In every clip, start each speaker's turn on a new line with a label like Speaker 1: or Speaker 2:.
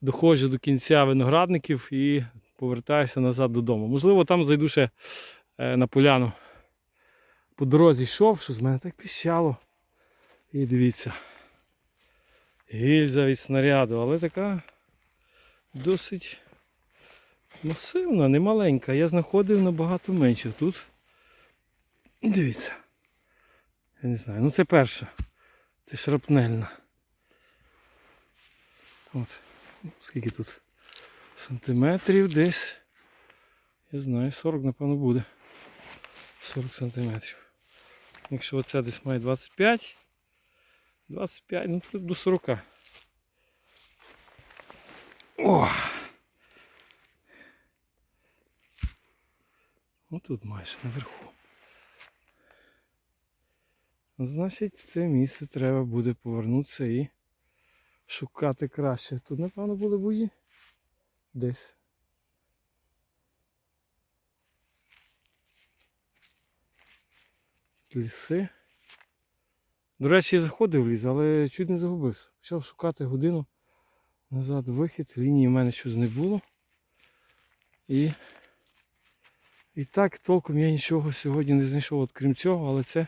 Speaker 1: доходжу до кінця виноградників і повертаюся назад додому. Можливо, там зайду ще е, на поляну. По дорозі йшов, що з мене так піщало. І дивіться. Гільза від снаряду, але така досить масивна, не маленька. Я знаходив набагато менше. Тут дивіться. Я не знаю. Ну це перша. Це шрапнельна. От. Скільки тут сантиметрів десь. Я знаю, 40, напевно, буде. 40 сантиметрів. Якщо оця десь має 25, 25, ну тут до 40. О! Ну тут майже наверху. Значить, в це місце треба буде повернутися і шукати краще. Тут, напевно, були бої. Десь. Ліси. До речі, я заходив в ліс, але чуть не загубився. Почав шукати годину назад вихід. Лінії в мене щось не було. І, і так толком я нічого сьогодні не знайшов, от крім цього, але це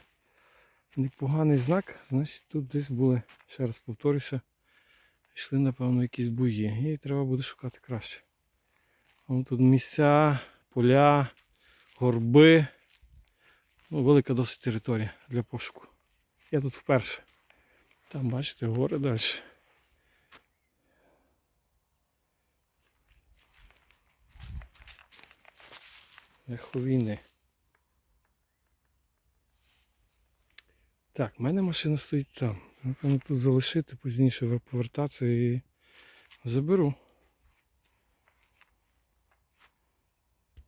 Speaker 1: непоганий знак. Значить тут десь були, ще раз повторюся, йшли, напевно, якісь бої. І треба буде шукати краще. Вон тут місця, поля, горби. Ну, велика досить територія для пошуку. Я тут вперше. Там, бачите, гори далі. Верховіни. Так, в мене машина стоїть там. Напевно, тут залишити, пізніше повертатися і заберу.